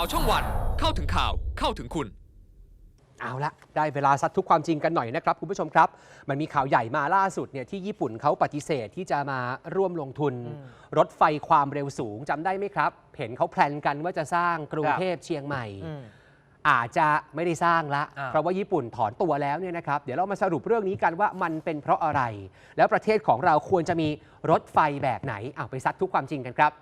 าวช่องวัน เข้าถึงข่าวเข้าถึงคุณ เอาละได้เวลาซัดทุกความจริงกันหน่อยนะครับคุณผู้ชมครับ มันมีข่าวใหญ่มาล่าสุดเนี่ยที่ญี่ปุ่นเขาปฏิเสธที่จะมาร่วมลงทุน รถไฟความเร็วสูงจำได้ไหมครับ เห็นเขาแพลนกันว่าจะสร้างกรุงเทพเชียงใหม่ อาจจะไม่ได้สร้างละอ้าวเพราะว่าญี่ปุ่นถอนตัวแล้วเนี่ยนะครับ เดี๋ยวเรามาสรุปเรื่องนี้กันว่ามันเป็นเพราะอะไร แล้วประเทศของเราควรจะมีรถไฟแบบไหนเอาไปซัดทุกความจริงกันครับ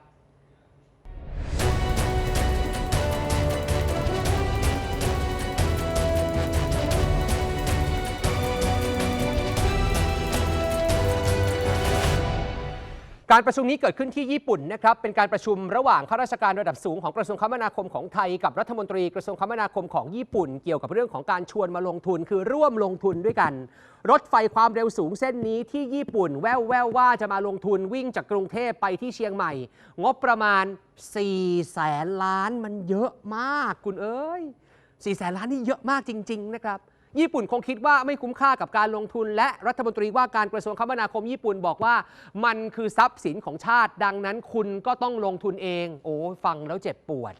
การประชุมนี้เกิดขึ้นที่ญี่ปุ่นนะครับ เป็นการประชุมระหว่างข้าราชการระดับสูงของกระทรวงคมนาคมของไทย กับรัฐมนตรีกระทรวงคมนาคมของญี่ปุ่น เกี่ยวกับเรื่องของการชวนมาลงทุนคือร่วมลงทุนด้วยกัน รถไฟความเร็วสูงเส้นนี้ที่ญี่ปุ่น แววแววว่าจะมาลงทุนวิ่งจากกรุงเทพไปที่เชียงใหม่ งบประมาณ4แสนล้านมันเยอะมากคุณเอ้ย4แสนล้านนี่เยอะมากจริง ๆ นะครับ ญี่ปุ่นคงคิดว่าไม่คุ้มค่ากับการลงทุน และรัฐมนตรีว่าการกระทรวงคมนาคมญี่ปุ่นบอกว่า มันคือทรัพย์สินของชาติ ดังนั้นคุณก็ต้องลงทุนเอง โอ้ฟังแล้วเจ็บปวด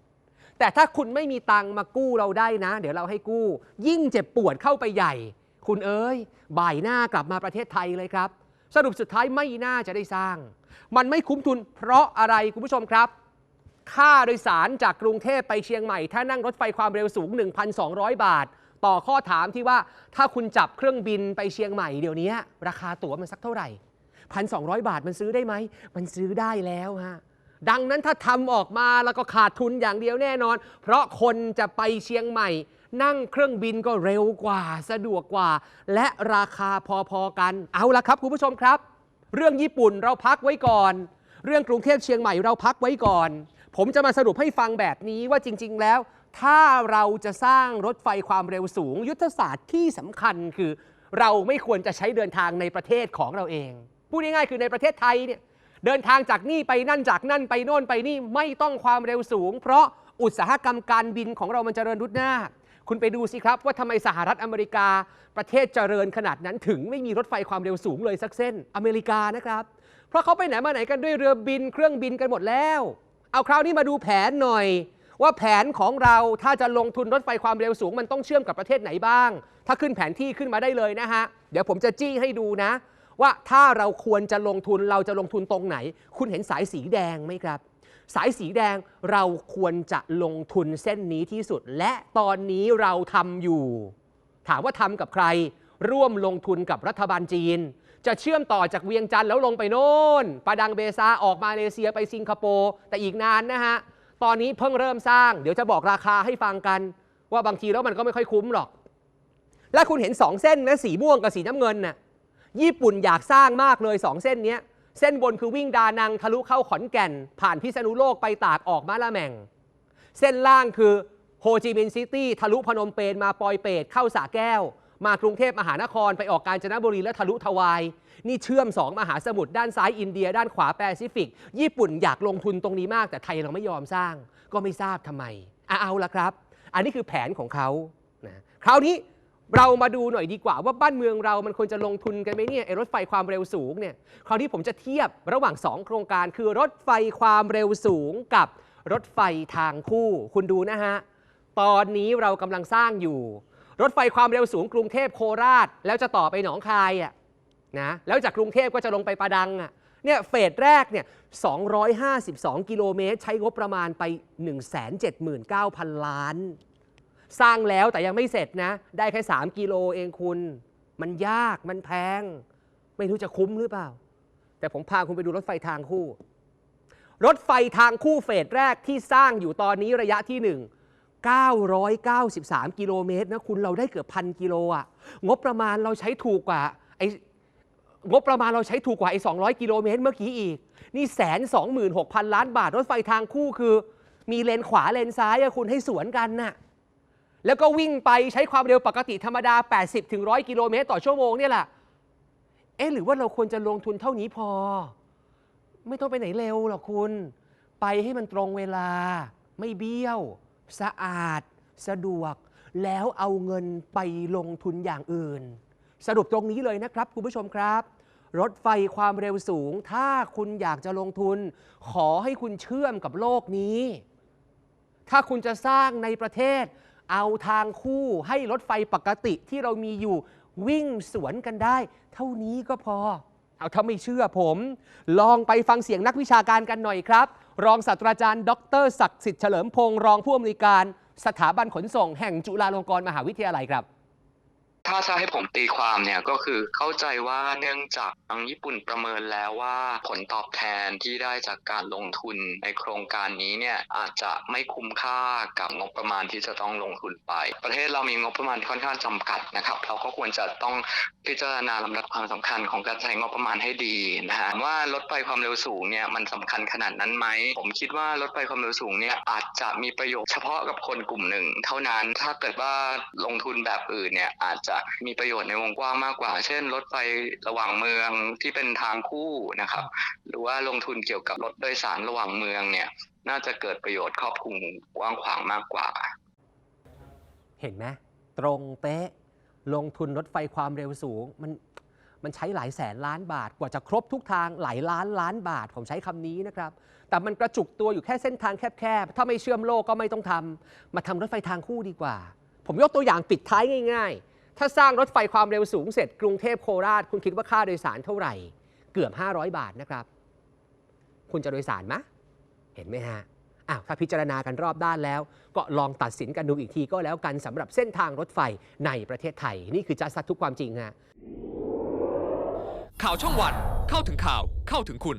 แต่ถ้าคุณไม่มีตังมากู้เราได้นะ เดี๋ยวเราให้กู้ ยิ่งเจ็บปวดเข้าไปใหญ่ คุณเอ้ยบ่ายหน้ากลับมาประเทศไทยเลยครับ สรุปสุดท้ายไม่น่าจะได้สร้าง มันไม่คุ้มทุน เพราะอะไรคุณผู้ชมครับค่าโดยสารจากกรุงเทพไปเชียงใหม่ ถ้านั่งรถไฟความเร็วสูง 1,200 บาท ต่อข้อถามที่ว่าถ้าคุณจับเครื่องบินไปเชียงใหม่เดี๋ยวนี้ ราคาตั๋วมันสักเท่าไหร่1,200บาทมันซื้อได้ไหม มันซื้อได้แล้วฮะดังนั้นถ้าทำออกมาแล้วก็ขาดทุนอย่างเดียวแน่นอน เพราะคนจะไปเชียงใหม่ นั่งเครื่องบินก็เร็วกว่าสะดวกกว่า และราคาพอๆกัน เอาละครับคุณผู้ชมครับ เรื่องญี่ปุ่นเราพักไว้ก่อน เรื่องกรุงเทพเชียงใหม่เราพักไว้ก่อน ผมจะมาสรุปให้ฟังแบบนี้ว่าจริง ๆ แล้ว ถ้าเราจะสร้างรถไฟความเร็วสูง ยุทธศาสตร์ที่สำคัญคือเราไม่ควรจะใช้เดินทางในประเทศของเราเอง พูดง่ายๆคือในประเทศไทยเนี่ยเดินทางจากนี่ไปนั่นจากนั่นไปโน่นไปนี่ไม่ต้องความเร็วสูง เพราะอุตสาหกรรมการบินของเรามันเจริญรุดหน้า คุณไปดูสิครับว่าทำไมสหรัฐอเมริกา ประเทศเจริญขนาดนั้นถึงไม่มีรถไฟความเร็วสูงเลยสักเส้นอเมริกานะครับ เพราะเขาไปไหนมาไหนกันด้วยเรือบินเครื่องบินกันหมดแล้ว เอาคราวนี้มาดูแผนหน่อย ว่าแผนของเราถ้าจะลงทุนรถไฟความเร็วสูง มันต้องเชื่อมกับประเทศไหนบ้าง ถ้าขึ้นแผนที่ขึ้นมาได้เลยนะฮะ เดี๋ยวผมจะจี้ให้ดูนะ ว่าถ้าเราควรจะลงทุนเราจะลงทุนตรงไหน คุณเห็นสายสีแดงไหมครับ สายสีแดงเราควรจะลงทุนเส้นนี้ที่สุด และตอนนี้เราทำอยู่ ถามว่าทำกับใคร ร่วมลงทุนกับรัฐบาลจีนจะเชื่อมต่อจากเวียงจันทร์แล้วลงไปโน่นปาดังเบซาออกมาเลเซียไปสิงคโปร์แต่อีกนานนะฮะ ตอนนี้เพิ่งเริ่มสร้าง เดี๋ยวจะบอกราคาให้ฟังกัน ว่าบางทีแล้วมันก็ไม่ค่อยคุ้มหรอก และคุณเห็น 2 เส้นนะสีม่วงกับสีน้ำเงินน่ะญี่ปุ่นอยากสร้างมากเลย 2 เส้นนี้เส้นบนคือวิ่งดานังทะลุเข้าขอนแก่น ผ่านพิษณุโลกไปตากออกมาละแมงเส้นล่างคือโฮจิมินห์ซิตี้ทะลุพนมเปญมาปอยเปตเข้าสระแก้ว มากรุงเทพมหานครไปออกกาญจนบุรีและทะลุทวาย นี่เชื่อม 2 มหาสมุทรด้านซ้ายอินเดีย ด้านขวาแปซิฟิก ญี่ปุ่นอยากลงทุนตรงนี้มาก แต่ไทยเราไม่ยอมสร้าง ก็ไม่ทราบทำไมอะเอาละครับ อันนี้คือแผนของเขานะคราวนี้เรามาดูหน่อยดีกว่าว่าบ้านเมืองเรามันควรจะลงทุนกันไหมเนี่ยไอ้รถไฟความเร็วสูงเนี่ยคราวนี้ผมจะเทียบระหว่าง 2 โครงการคือรถไฟความเร็วสูงกับรถไฟทางคู่ คุณดูนะฮะตอนนี้เรากำลังสร้างอยู่ รถไฟความเร็วสูงกรุงเทพโคราช แล้วจะต่อไปหนองคายอะนะแล้วจากกรุงเทพก็จะลงไปประดังอะเนี่ยเฟสแรกเนี่ย 252 กิโลเมตร ใช้งบประมาณไป 179,000 ล้าน สร้างแล้วแต่ยังไม่เสร็จนะ ได้แค่ 3 กิโลเองคุณ มันยาก มันแพง ไม่รู้จะคุ้มหรือเปล่า แต่ผมพาคุณไปดูรถไฟทางคู่ รถไฟทางคู่เฟสแรกที่สร้างอยู่ตอนนี้ระยะที่ 1 993 กิโลเมตรนะคุณเราได้เกือบพันกิโลอะงบประมาณเราใช้ถูกกว่าไองบประมาณเราใช้ถูกกว่าไอ้200 กิโลเมตรเมื่อกี้อีก นี่แสนสองหมื่นหกพันล้านบาท รถไฟทางคู่คือ มีเลนขวาเลนซ้ายอะคุณให้สวนกันน่ะแล้วก็วิ่งไปใช้ความเร็วปกติธรรมดา 80ถึง100 กิโลเมตรต่อชั่วโมงเนี่ยแหละเอ๊ะหรือว่าเราควรจะลงทุนเท่านี้พอ ไม่ต้องไปไหนเร็วหรอกคุณ ไปให้มันตรงเวลาไม่เบี้ยว สะอาด สะดวก แล้วเอาเงินไปลงทุนอย่างอื่น สรุปตรงนี้เลยนะครับ คุณผู้ชมครับ รถไฟความเร็วสูง ถ้าคุณอยากจะลงทุน ขอให้คุณเชื่อมกับโลกนี้ ถ้าคุณจะสร้างในประเทศ เอาทางคู่ให้รถไฟปกติที่เรามีอยู่วิ่งสวนกันได้ เท่านี้ก็พอ เอาถ้าไม่เชื่อผม ลองไปฟังเสียงนักวิชาการกันหน่อยครับ รองศาสตราจารย์ ดรศักดิ์สิทธิ์เฉลิมพงศ์รองผู้อำนวยการสถาบันขนส่งแห่งจุฬาลงกรณ์มหาวิทยาลัยครับ ถ้าจะให้ผมตีความเนี่ยก็คือเข้าใจว่าเนื่องจากทางญี่ปุ่นประเมินแล้วว่าผลตอบแทนที่ได้จากการลงทุนในโครงการนี้เนี่ยอาจจะไม่คุ้มค่ากับงบประมาณที่จะต้องลงทุนไป ประเทศเรามีงบประมาณค่อนข้างจำกัดนะครับ เราก็ควรจะต้องพิจารณาลำดับความสำคัญของการใช้งบประมาณให้ดีนะฮะว่ารถไฟความเร็วสูงเนี่ยมันสำคัญขนาดนั้นไหมผมคิดว่ารถไฟความเร็วสูงเนี่ยอาจจะมีประโยชน์เฉพาะกับคนกลุ่มหนึ่ง เท่านั้นถ้าเกิดว่าลงทุนแบบอื่นเนี่ยอาจจะมีประโยชน์ในวงกว้างมากกว่า เช่น รถไฟระหว่างเมืองที่เป็นทางคู่นะครับ หรือว่าลงทุนเกี่ยวกับรถโดยสารระหว่างเมืองเนี่ย น่าจะเกิดประโยชน์ครอบคลุมกว้างขวางมากกว่า เห็นไหมตรงเป๊ะ ลงทุนรถไฟความเร็วสูง มันมันใช้หลายแสนล้านบาทกว่าจะครบทุกทางหลายล้านล้านบาทผมใช้คำนี้นะครับ แต่มันกระจุกตัวอยู่แค่เส้นทางแคบๆถ้าไม่เชื่อมโลกก็ไม่ต้องทำมาทำรถไฟทางคู่ดีกว่า ผมยกตัวอย่างปิดท้ายง่าย ๆ ถ้าสร้างรถไฟความเร็วสูงเสร็จกรุงเทพโคราช คุณคิดว่าค่าโดยสารเท่าไหร่ เกือบ 500 บาทนะครับ คุณจะโดยสารไหมเห็นไหมฮะอ้าวถ้าพิจารณากันรอบด้านแล้ว ก็ลองตัดสินกันดูอีกทีก็แล้วกันสำหรับเส้นทางรถไฟในประเทศไทย นี่คือจัดสักทุกความจริงฮะข่าวช่องวันเข้าถึงข่าวเข้าถึงคุณ